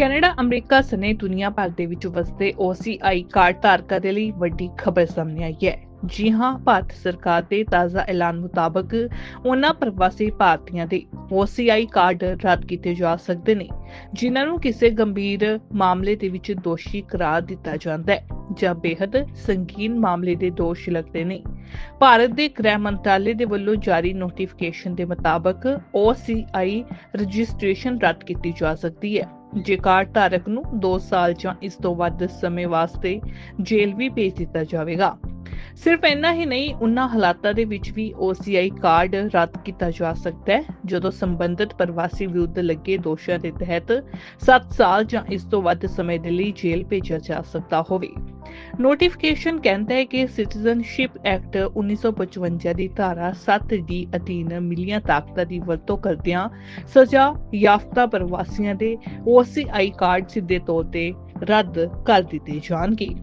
Canada, America ਸਣੇ ਦੁਨੀਆ ਭਰ ਦੇ ਵਿੱਚ ਵਸਦੇ OCI ਕਾਰਡ ਧਾਰਕਾਂ ਦੇ ਲਈ ਵੱਡੀ ਖਬਰ ਸਾਹਮਣੇ ਆਈ ਹੈ। ਜੀ ਹਾਂ, ਭਾਰਤ ਸਰਕਾਰ ਦੇ ਤਾਜ਼ਾ ਐਲਾਨ ਮੁਤਾਬਕ ਉਹਨਾਂ ਪ੍ਰਵਾਸੀ ਭਾਰਤੀਆਂ ਦੇ OCI ਕਾਰਡ ਰੱਦ ਕੀਤੇ ਜਾ ਸਕਦੇ ਨੇ, ਜਿਨ੍ਹਾਂ ਨੂੰ ਕਿਸੇ ਗੰਭੀਰ ਮਾਮਲੇ ਦੇ ਵਿੱਚ ਦੋਸ਼ੀ ਕਰਾਰ ਦਿੱਤਾ ਜਾਂਦਾ ਹੈ ਜਾਂ ਬੇहद ਸੰਗੀਨ ਮਾਮਲੇ ਦੇ ਦੋਸ਼ ਲੱਗਦੇ ਨੇ। ਭਾਰਤ ਦੇ ਗ੍ਰਹਿ ਮੰਤਰਾਲੇ ਦੇ ਵੱਲੋਂ ਜਾਰੀ ਨੋਟੀਫਿਕੇਸ਼ਨ ਦੇ ਮੁਤਾਬਕ OCI ਰਜਿਸਟ੍ਰੇਸ਼ਨ ਰੱਦ ਕੀਤੀ ਜਾ ਸਕਦੀ ਹੈ। ਜੇ ਕਾਰਡ ਧਾਰਕ ਨੂੰ 2 ਸਾਲ ਜਾਂ ਇਸ ਤੋਂ ਵੱਧ ਸਮੇਂ ਵਾਸਤੇ ਜੇਲ੍ਹ ਵੀ ਭੇਜ ਦਿੱਤਾ ਜਾਵੇਗਾ। ਸਿਰਫ ਇੰਨਾ ਹੀ ਨਹੀਂ, ਉਨ੍ਹਾਂ ਹਾਲਾਤਾਂ ਦੇ ਵਿੱਚ ਵੀ OCI ਕਾਰਡ ਰੱਦ ਕੀਤਾ ਜਾ ਸਕਦਾ ਹੈ, ਜਦੋਂ ਸੰਬੰਧਿਤ ਪ੍ਰਵਾਸੀ ਵਿਰੁੱਧ ਲੱਗੇ ਦੋਸ਼ਾਂ ਦੇ ਤਹਿਤ 7 ਸਾਲ ਜਾਂ ਇਸ ਤੋਂ ਵੱਧ ਸਮੇਂ ਦੇ ਲਈ ਜੇਲ੍ਹ ਭੇਜਿਆ ਜਾ ਸਕਦਾ ਹੋਵੇ। ਨੋਟੀਫਿਕੇਸ਼ਨ ਕਹਿੰਦਾ ਹੈ ਕਿ ਸਿਟੀਜ਼ਨਸ਼ਿਪ ਐਕਟ 1955 ਦੀ ਧਾਰਾ 7 ਦੀ ਅਧੀਨ ਮਿਲੀਆਂ ਤਾਕਤਾਂ ਦੀ ਵਰਤੋਂ ਕਰਦਿਆਂ ਸਜ਼ਾ ਯਾਫਤਾ ਪ੍ਰਵਾਸੀਆਂ ਦੇ OCI ਕਾਰਡ ਸਿੱਧੇ ਤੌਰ ਤੇ ਰੱਦ ਕਰ ਦਿੱਤੇ ਜਾਣਗੇ।